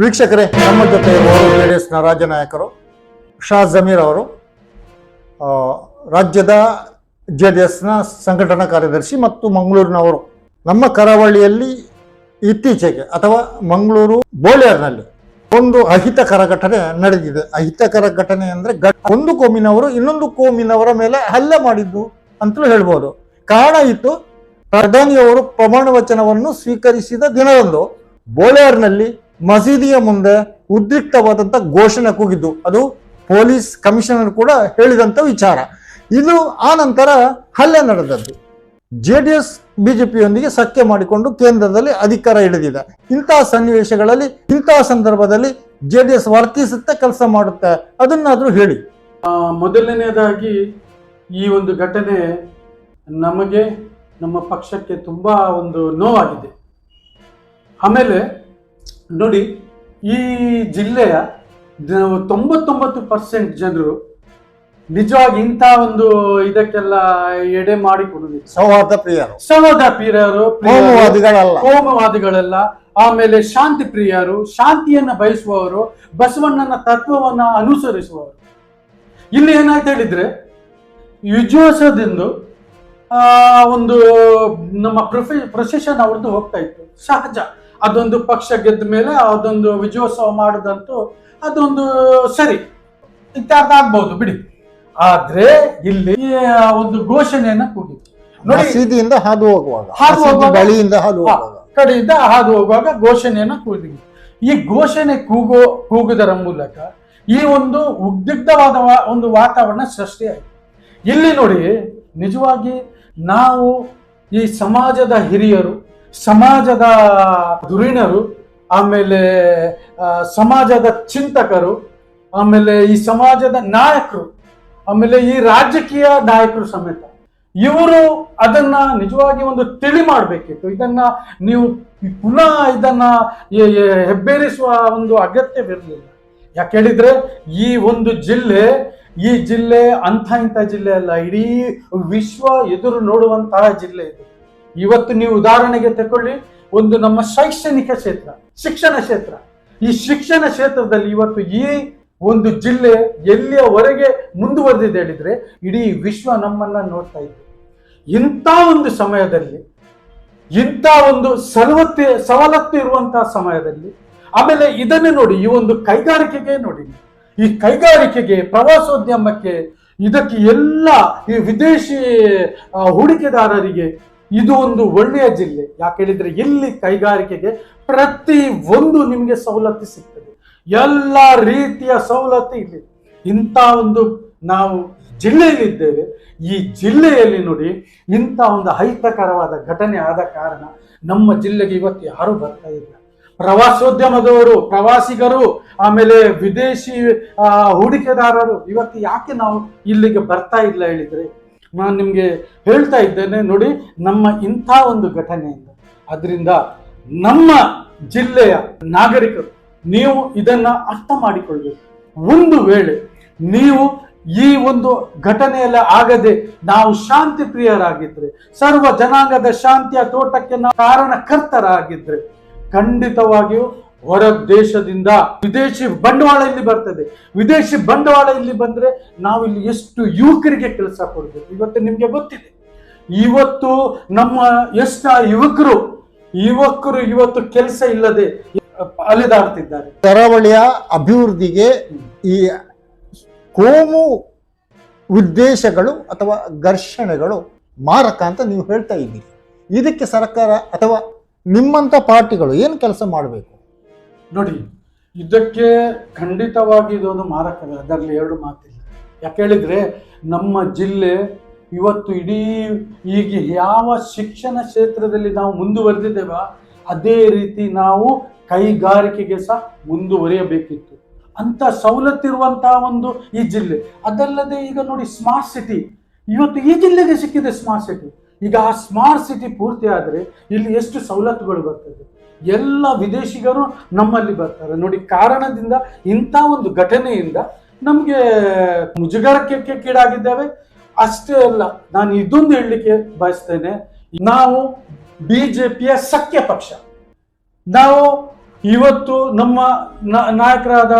ವೀಕ್ಷಕರೇ, ನಮ್ಮ ಜೊತೆ ಜೆ ಡಿ ಎಸ್ನ ರಾಜ್ಯ ನಾಯಕರು ಶಾ ಜಮೀರ್ ಅವರು ರಾಜ್ಯದ ಜೆ ಡಿ ಎಸ್ನ ಸಂಘಟನಾ ಕಾರ್ಯದರ್ಶಿ ಮತ್ತು ಮಂಗಳೂರಿನವರು. ನಮ್ಮ ಕರಾವಳಿಯಲ್ಲಿ ಇತ್ತೀಚೆಗೆ ಅಥವಾ ಮಂಗಳೂರು ಬೋಳಿಯರ್ನಲ್ಲಿ ಒಂದು ಅಹಿತಕರ ಘಟನೆ ನಡೆದಿದೆ. ಅಹಿತಕರ ಘಟನೆ ಅಂದರೆ ಒಂದು ಕೋಮಿನವರು ಇನ್ನೊಂದು ಕೋಮಿನವರ ಮೇಲೆ ಹಲ್ಲೆ ಮಾಡಿದ್ದು ಅಂತಲೂ ಹೇಳ್ಬೋದು. ಕಾರಣ ಇತ್ತು ಪ್ರಧಾನಿಯವರು ಪ್ರಮಾಣ ವಚನವನ್ನು ಸ್ವೀಕರಿಸಿದ ದಿನದಂದು ಬೋಳೇರ್ನಲ್ಲಿ ಮಸೀದಿಯ ಮುಂದೆ ಉದ್ರಿಕ್ತವಾದಂತ ಘೋಷಣೆ ಕೂಗಿದ್ದು. ಅದು ಪೊಲೀಸ್ ಕಮಿಷನರ್ ಕೂಡ ಹೇಳಿದಂತ ವಿಚಾರ. ಇದು ಆ ನಂತರ ಹಲ್ಲೆ ನಡೆದದ್ದು. ಜೆ ಡಿ ಎಸ್ ಬಿಜೆಪಿಯೊಂದಿಗೆ ಸಖ್ಯ ಮಾಡಿಕೊಂಡು ಕೇಂದ್ರದಲ್ಲಿ ಅಧಿಕಾರ ಹಿಡಿದಿದೆ. ಇಂತಹ ಸನ್ನಿವೇಶಗಳಲ್ಲಿ ಇಂತಹ ಸಂದರ್ಭದಲ್ಲಿ ಜೆ ಡಿ ಎಸ್ ವರ್ತಿಸುತ್ತೆ, ಕೆಲಸ ಮಾಡುತ್ತೆ. ಅದನ್ನಾದ್ರೂ ಹೇಳಿ. ಮೊದಲನೆಯದಾಗಿ ಈ ಒಂದು ಘಟನೆ ನಮಗೆ, ನಮ್ಮ ಪಕ್ಷಕ್ಕೆ ತುಂಬಾ ಒಂದು ನೋವಾಗಿದೆ. ಆಮೇಲೆ ನೋಡಿ ಈ ಜಿಲ್ಲೆಯ ತೊಂಬತ್ತೊಂಬತ್ತು ಪರ್ಸೆಂಟ್ ಜನರು ನಿಜವಾಗಿ ಇಂಥ ಒಂದು ಇದಕ್ಕೆಲ್ಲ ಎಡೆ ಮಾಡಿಕೊಡುದಿಲ್ಲ ಸೌಹಾರ್ದ ಪ್ರಿಯರು. ಸೌಹಾರ್ದ ಪ್ರಿಯರು ಕೋಮವಾದಿಗಳಲ್ಲ. ಆಮೇಲೆ ಶಾಂತಿ ಪ್ರಿಯರು ಶಾಂತಿಯನ್ನ ಬಯಸುವವರು ಬಸವಣ್ಣನ ತತ್ವವನ್ನ ಅನುಸರಿಸುವವರು. ಇಲ್ಲಿ ಏನಾಯ್ತು ಹೇಳಿದ್ರೆ ಆ ಒಂದು ನಮ್ಮ ಪ್ರೊಫೆ ಪ್ರೊಸೆಷನ್ ಅವ್ರದ್ದು ಹೋಗ್ತಾ ಇತ್ತು. ಸಹಜ. ಅದೊಂದು ಪಕ್ಷ ಗೆದ್ದ ಮೇಲೆ ಅದೊಂದು ವಿಜಯೋತ್ಸವ ಮಾಡೋದಂತೂ ಅದೊಂದು ಸರಿ. ಇತ್ಯಾರ್ಥ ಆಗ್ಬಹುದು ಬಿಡಿ. ಆದ್ರೆ ಇಲ್ಲಿ ಒಂದು ಘೋಷಣೆಯನ್ನ ಕೂಗಿತ್ತು ನೋಡಿ ಹಾದು ಹೋಗುವಾಗ ಹಾದು ಹೋಗುವಾಗ- ಬಳಿಯಿಂದ ಹಾದು ಹೋಗುವಾಗ. ಕಡೆಯಿಂದ ಹಾದು ಹೋಗುವಾಗ ಘೋಷಣೆಯನ್ನ ಕೂಗಿದ್ವಿ ಈ ಘೋಷಣೆ ಕೂಗೋ ಕೂಗುದರ ಮೂಲಕ ಈ ಒಂದು ಉದ್ವಿಗ್ಧವಾದ ಒಂದು ವಾತಾವರಣ ಸೃಷ್ಟಿಯಾಯಿತು. ಇಲ್ಲಿ ನೋಡಿ ನಿಜವಾಗಿ ನಾವು ಈ ಸಮಾಜದ ಹಿರಿಯರು ಸಮಾಜದ ಧುರೀಣರು ಆಮೇಲೆ ಸಮಾಜದ ಚಿಂತಕರು, ಆಮೇಲೆ ಈ ಸಮಾಜದ ನಾಯಕರು, ಆಮೇಲೆ ಈ ರಾಜಕೀಯ ನಾಯಕರು ಸಮೇತ. ಇವರು ಅದನ್ನ ನಿಜವಾಗಿ ಒಂದು ತಿಳಿ ಮಾಡಬೇಕಿತ್ತು. ಇದನ್ನ ನೀವು ಪುನಃ ಇದನ್ನ ಹೆಬ್ಬೇರಿಸುವ ಒಂದು ಅಗತ್ಯವಿರಲಿಲ್ಲ. ಯಾಕೆ ಹೇಳಿದ್ರೆ, ಈ ಒಂದು ಜಿಲ್ಲೆ, ಈ ಜಿಲ್ಲೆ ಅಂಥ ಇಂಥ ಜಿಲ್ಲೆ ಅಲ್ಲ. ಇಡೀ ವಿಶ್ವ ಎದುರು ನೋಡುವಂತಹ ಜಿಲ್ಲೆ ಇದು. ಇವತ್ತು ನೀವು ಉದಾಹರಣೆಗೆ ತಗೊಳ್ಳಿ ಒಂದು ನಮ್ಮ ಶೈಕ್ಷಣಿಕ ಕ್ಷೇತ್ರ, ಶಿಕ್ಷಣ ಕ್ಷೇತ್ರ. ಈ ಶಿಕ್ಷಣ ಕ್ಷೇತ್ರದಲ್ಲಿ ಇವತ್ತು ಈ ಒಂದು ಜಿಲ್ಲೆ ಎಲ್ಲಿಯವರೆಗೆ ಮುಂದುವರೆದಿದೆ ಹೇಳಿದ್ರೆ, ಇಡೀ ವಿಶ್ವ ನಮ್ಮನ್ನ ನೋಡ್ತಾ ಇದೆ. ಇಂಥ ಒಂದು ಸಮಯದಲ್ಲಿ, ಇಂಥ ಒಂದು ಸವಲತ್ತು ಸವಲತ್ತು ಇರುವಂತಹ ಸಮಯದಲ್ಲಿ, ಆಮೇಲೆ ಇದನ್ನೇ ನೋಡಿ, ಈ ಒಂದು ಕೈಗಾರಿಕೆಗೆ ನೋಡಿ. ಈ ಕೈಗಾರಿಕೆಗೆ, ಪ್ರವಾಸೋದ್ಯಮಕ್ಕೆ, ಇದಕ್ಕೆ ಎಲ್ಲ ಈ ವಿದೇಶಿ ಹೂಡಿಕೆದಾರರಿಗೆ ಇದು ಒಂದು ಒಳ್ಳೆಯ ಜಿಲ್ಲೆ. ಯಾಕೆ ಹೇಳಿದ್ರೆ ಇಲ್ಲಿ ಕೈಗಾರಿಕೆಗೆ ಪ್ರತಿ ಒಂದು ನಿಮಗೆ ಸವಲತ್ತು ಸಿಗ್ತದೆ. ಎಲ್ಲ ರೀತಿಯ ಸವಲತ್ತು ಇಲ್ಲಿ. ಇಂಥ ಒಂದು ನಾವು ಜಿಲ್ಲೆಯಲ್ಲಿದ್ದೇವೆ ಈ ಜಿಲ್ಲೆಯಲ್ಲಿ ನೋಡಿ ಇಂಥ ಒಂದು ಅಹಿತಕರವಾದ ಘಟನೆ ಆದ ಕಾರಣ ನಮ್ಮ ಜಿಲ್ಲೆಗೆ ಇವತ್ತು ಯಾರು ಬರ್ತಾ ಇಲ್ಲ. ಪ್ರವಾಸೋದ್ಯಮದವರು, ಪ್ರವಾಸಿಗರು, ಆಮೇಲೆ ವಿದೇಶಿ ಹೂಡಿಕೆದಾರರು ಇವತ್ತು ಯಾಕೆ ನಾವು ಇಲ್ಲಿಗೆ ಬರ್ತಾ ಇಲ್ಲ ಹೇಳಿದ್ರೆ? ನಾನು ನಿಮಗೆ ಹೇಳ್ತಾ ಇದ್ದೇನೆ, ನೋಡಿ, ನಮ್ಮ ಇಂಥ ಒಂದು ಘಟನೆಯಿಂದ. ಅದರಿಂದ ನಮ್ಮ ಜಿಲ್ಲೆಯ ನಾಗರಿಕರು, ನೀವು ಇದನ್ನ ಅರ್ಥ ಮಾಡಿಕೊಳ್ಬೇಕು. ಒಂದು ವೇಳೆ ನೀವು ಈ ಒಂದು ಘಟನೆಯಲ್ಲ ಆಗದೆ ನಾವು ಶಾಂತಿ ಪ್ರಿಯರಾಗಿದ್ರೆ ಸರ್ವ ಜನಾಂಗದ ಶಾಂತಿಯ ತೋಟಕ್ಕೆ ನಾವು ಕಾರಣಕರ್ತರಾಗಿದ್ರೆ, ಖಂಡಿತವಾಗಿಯೂ ಹೊರ ದೇಶದಿಂದ ವಿದೇಶಿ ಬಂಡವಾಳ ಇಲ್ಲಿ ಬರ್ತದೆ. ವಿದೇಶಿ ಬಂಡವಾಳ ಇಲ್ಲಿ ಬಂದ್ರೆ ನಾವು ಇಲ್ಲಿ ಎಷ್ಟು ಯುವಕರಿಗೆ ಕೆಲಸ ಕೊಡಬೇಕು. ಇವತ್ತು ನಿಮ್ಗೆ ಗೊತ್ತಿದೆ. ಇವತ್ತು ನಮ್ಮ ಎಷ್ಟ ಯುವಕರು ಯುವಕರು ಇವತ್ತು ಕೆಲಸ ಇಲ್ಲದೆ ಅಲೆದಾಡ್ತಿದ್ದಾರೆ. ಕರಾವಳಿಯ ಅಭಿವೃದ್ಧಿಗೆ ಈ ಕೋಮು ಉದ್ದೇಶಗಳು ಅಥವಾ ಘರ್ಷಣೆಗಳು ಮಾರಕ ಅಂತ ನೀವು ಹೇಳ್ತಾ ಇದ್ದೀರಿ. ಇದಕ್ಕೆ ಸರ್ಕಾರ ಅಥವಾ ನಿಮ್ಮಂತ ಪಾರ್ಟಿಗಳು ಏನು ಕೆಲಸ ಮಾಡಬೇಕು? ನೋಡಿ, ಇದಕ್ಕೆ ಖಂಡಿತವಾಗಿ ಇದೊಂದು ಮಾರಕ ಅದರಲ್ಲಿ ಎರಡು ಮಾತಿಲ್ಲ. ಯಾಕೆ ಹೇಳಿದರೆ, ನಮ್ಮ ಜಿಲ್ಲೆ ಇವತ್ತು ಇಡೀ ಈಗ ಯಾವ ಶಿಕ್ಷಣ ಕ್ಷೇತ್ರದಲ್ಲಿ ನಾವು ಮುಂದುವರೆದಿದ್ದೇವ, ಅದೇ ರೀತಿ ನಾವು ಕೈಗಾರಿಕೆಗೆ ಸಹ ಮುಂದುವರಿಯಬೇಕಿತ್ತು. ಅಂಥ ಸವಲತ್ತಿರುವಂತಹ ಒಂದು ಈ ಜಿಲ್ಲೆ. ಅದಲ್ಲದೆ ಈಗ ನೋಡಿ ಸ್ಮಾರ್ಟ್ ಸಿಟಿ ಇವತ್ತು ಈ ಜಿಲ್ಲೆಗೆ ಸಿಕ್ಕಿದೆ ಸ್ಮಾರ್ಟ್ ಸಿಟಿ ಈಗ ಆ ಸ್ಮಾರ್ಟ್ ಸಿಟಿ ಪೂರ್ತಿ ಆದರೆ ಇಲ್ಲಿ ಎಷ್ಟು ಸವಲತ್ತುಗಳು ಬರ್ತದೆ ಎಲ್ಲ ವಿದೇಶಿಗರು ನಮ್ಮಲ್ಲಿ ಬರ್ತಾರೆ. ನೋಡಿ, ಕಾರಣದಿಂದ ಇಂಥ ಒಂದು ಘಟನೆಯಿಂದ ನಮಗೆ ಮುಜುಗರಕ್ಕೆ ಕೀಡಾಗಿದ್ದೇವೆ. ಅಷ್ಟೇ ಅಲ್ಲ, ನಾನು ಇದೊಂದು ಹೇಳಲಿಕ್ಕೆ ಬಯಸ್ತೇನೆ. ನಾವು ಬಿ ಜೆ ಪಿಯ ಸಖ್ಯ ಪಕ್ಷ. ನಾವು ಇವತ್ತು ನಮ್ಮ ನಾಯಕರಾದ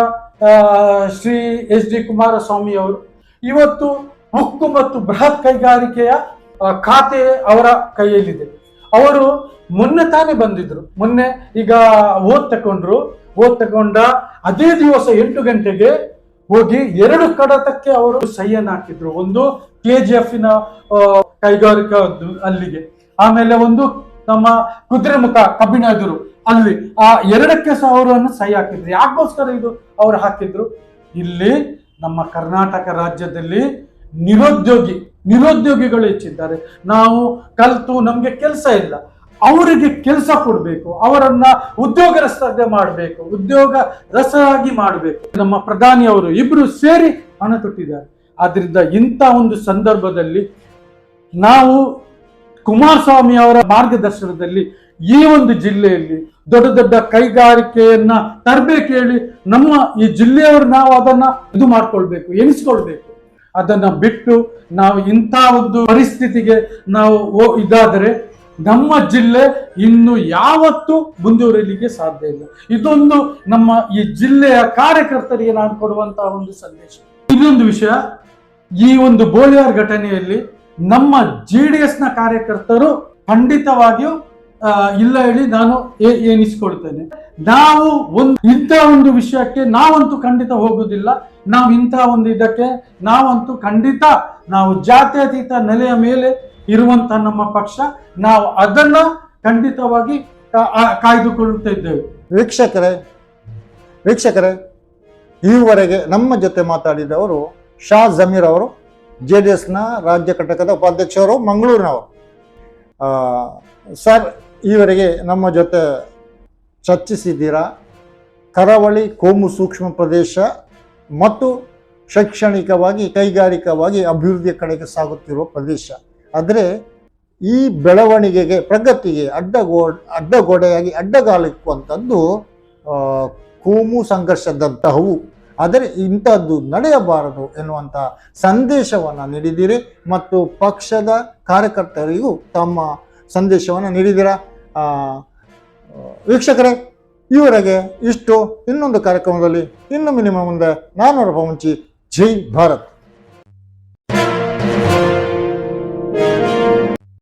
ಶ್ರೀ ಎಚ್ ಡಿ ಕುಮಾರಸ್ವಾಮಿ ಅವರು, ಇವತ್ತು ಉಕ್ಕು ಮತ್ತು ಬೃಹತ್ ಕೈಗಾರಿಕೆಯ ಖಾತೆ ಅವರ ಕೈಯಲ್ಲಿದೆ. ಅವರು ಮೊನ್ನೆ ತಾನೇ ಬಂದಿದ್ರು. ಮೊನ್ನೆ ಈಗ ಓದ್ ತಕೊಂಡ್ರು. ಓದ್ ತಕೊಂಡ ಅದೇ ದಿವಸ ಎಂಟು ಗಂಟೆಗೆ ಹೋಗಿ ಎರಡು ಕಡತಕ್ಕೆ ಅವರು ಸಹಿಯನ್ನು ಹಾಕಿದ್ರು. ಒಂದು ಕೆ ಜಿ ಎಫ್ನ ಕೈಗಾರಿಕಾ ಅಲ್ಲಿಗೆ. ಆಮೇಲೆ ಒಂದು ನಮ್ಮ ಕುದುರೆಮುಖ ಕಬ್ಬಿಣ ಎದುರು ಅಲ್ಲಿ ಆ ಎರಡಕ್ಕೆ ಸಹ ಅವರನ್ನು ಸಹಿ ಹಾಕಿದ್ರು. ಯಾಕೋಸ್ಕರ ಇದು ಅವರು ಹಾಕಿದ್ರು? ಇಲ್ಲಿ ನಮ್ಮ ಕರ್ನಾಟಕ ರಾಜ್ಯದಲ್ಲಿ ನಿರುದ್ಯೋಗಿ ನಿರುದ್ಯೋಗಿಗಳು ಹೆಚ್ಚಿದ್ದಾರೆ. ನಾವು ಕಲ್ತು ನಮ್ಗೆ ಕೆಲಸ ಇಲ್ಲ. ಅವರಿಗೆ ಕೆಲಸ ಕೊಡಬೇಕು. ಅವರನ್ನ ಉದ್ಯೋಗ ರಸ್ತೆ ಮಾಡಬೇಕು. ಉದ್ಯೋಗ ರಸವಾಗಿ ಮಾಡಬೇಕು. ನಮ್ಮ ಪ್ರಧಾನಿ ಅವರು ಇಬ್ರು ಸೇರಿ ಹಣ ತೊಟ್ಟಿದ್ದಾರೆ. ಆದ್ರಿಂದ ಇಂಥ ಒಂದು ಸಂದರ್ಭದಲ್ಲಿ ನಾವು ಕುಮಾರಸ್ವಾಮಿ ಅವರ ಮಾರ್ಗದರ್ಶನದಲ್ಲಿ ಈ ಒಂದು ಜಿಲ್ಲೆಯಲ್ಲಿ ದೊಡ್ಡ ದೊಡ್ಡ ಕೈಗಾರಿಕೆಯನ್ನ ತರಬೇಕು ಹೇಳಿ ನಮ್ಮ ಈ ಜಿಲ್ಲೆಯವರು ನಾವು ಅದನ್ನ ಇದು ಮಾಡ್ಕೊಳ್ಬೇಕು ಎನಿಸ್ಕೊಳ್ಬೇಕು ಅದನ್ನ ಬಿಟ್ಟು ನಾವು ಇಂಥ ಒಂದು ಪರಿಸ್ಥಿತಿಗೆ ನಾವು ಇದಾದರೆ ನಮ್ಮ ಜಿಲ್ಲೆ ಇನ್ನು ಯಾವತ್ತೂ ಮುಂದುವರಿಲಿಕ್ಕೆ ಸಾಧ್ಯ ಇಲ್ಲ. ಇದೊಂದು ನಮ್ಮ ಈ ಜಿಲ್ಲೆಯ ಕಾರ್ಯಕರ್ತರಿಗೆ ನಾನು ಕೊಡುವಂತಹ ಒಂದು ಸಂದೇಶ. ಇನ್ನೊಂದು ವಿಷಯ, ಈ ಒಂದು ಬೋಳಿಯಾರ್ ಘಟನೆಯಲ್ಲಿ ನಮ್ಮ ಜೆ ಡಿ ಎಸ್ನ ಕಾರ್ಯಕರ್ತರು ಖಂಡಿತವಾಗಿಯೂ ಇಲ್ಲ ಹೇಳಿ ನಾನು ಎನಿಸ್ಕೊಳ್ತೇನೆ ನಾವು ಒಂದು ಇಂಥ ಒಂದು ವಿಷಯಕ್ಕೆ ನಾವಂತೂ ಖಂಡಿತ ಹೋಗುದಿಲ್ಲ ನಾವು ಇಂಥ ಒಂದು ಇದಕ್ಕೆ ನಾವಂತೂ ಖಂಡಿತ ನಾವು ಜಾತ್ಯತೀತ ನೆಲೆಯ ಮೇಲೆ ಇರುವಂತ ನಮ್ಮ ಪಕ್ಷ, ನಾವು ಅದನ್ನ ಖಂಡಿತವಾಗಿ ಕಾಯ್ದುಕೊಳ್ಳುತ್ತಾ ಇದ್ದೇವೆ ವೀಕ್ಷಕರೇ ವೀಕ್ಷಕರೇ, ಈವರೆಗೆ ನಮ್ಮ ಜೊತೆ ಮಾತಾಡಿದವರು ಶಾ ಜಮೀರ್ ಅವರು, ಜೆ ಡಿ ಎಸ್ನ ರಾಜ್ಯ ಘಟಕದ ಉಪಾಧ್ಯಕ್ಷರು, ಮಂಗಳೂರಿನವರು. ಸರ್, ಈವರೆಗೆ ನಮ್ಮ ಜೊತೆ ಚರ್ಚಿಸಿದ್ದೀರಾ? ಕರಾವಳಿ ಕೋಮು ಸೂಕ್ಷ್ಮ ಪ್ರದೇಶ ಮತ್ತು ಶೈಕ್ಷಣಿಕವಾಗಿ ಕೈಗಾರಿಕವಾಗಿ ಅಭಿವೃದ್ಧಿಯ ಕಡೆಗೆ ಸಾಗುತ್ತಿರುವ ಪ್ರದೇಶ. ಆದರೆ ಈ ಬೆಳವಣಿಗೆಗೆ ಪ್ರಗತಿಗೆ ಅಡ್ಡಗೋ ಅಡ್ಡಗೋಡೆಯಾಗಿ ಅಡ್ಡಗಾಲಿಕ್ಕುವಂಥದ್ದು ಕೋಮು ಸಂಘರ್ಷದಂತಹವು. ಆದರೆ ಇಂಥದ್ದು ನಡೆಯಬಾರದು ಎನ್ನುವಂಥ ಸಂದೇಶವನ್ನು ನೀಡಿದಿರಿ ಮತ್ತು ಪಕ್ಷದ ಕಾರ್ಯಕರ್ತರಿಗೂ ತಮ್ಮ ಸಂದೇಶವನ್ನು ನೀಡಿದ್ದೀರಾ? ಆ, ವೀಕ್ಷಕರೇ ಈವರೆಗೆ ಇಷ್ಟು ಇನ್ನೊಂದು ಕಾರ್ಯಕ್ರಮದಲ್ಲಿ ಇನ್ನು ಮಿನಿಮಮ್ ಮುಂದೆ ನಾನು ರೂಪ ಮುಂಚಿ ಜೈ ಭಾರತ್.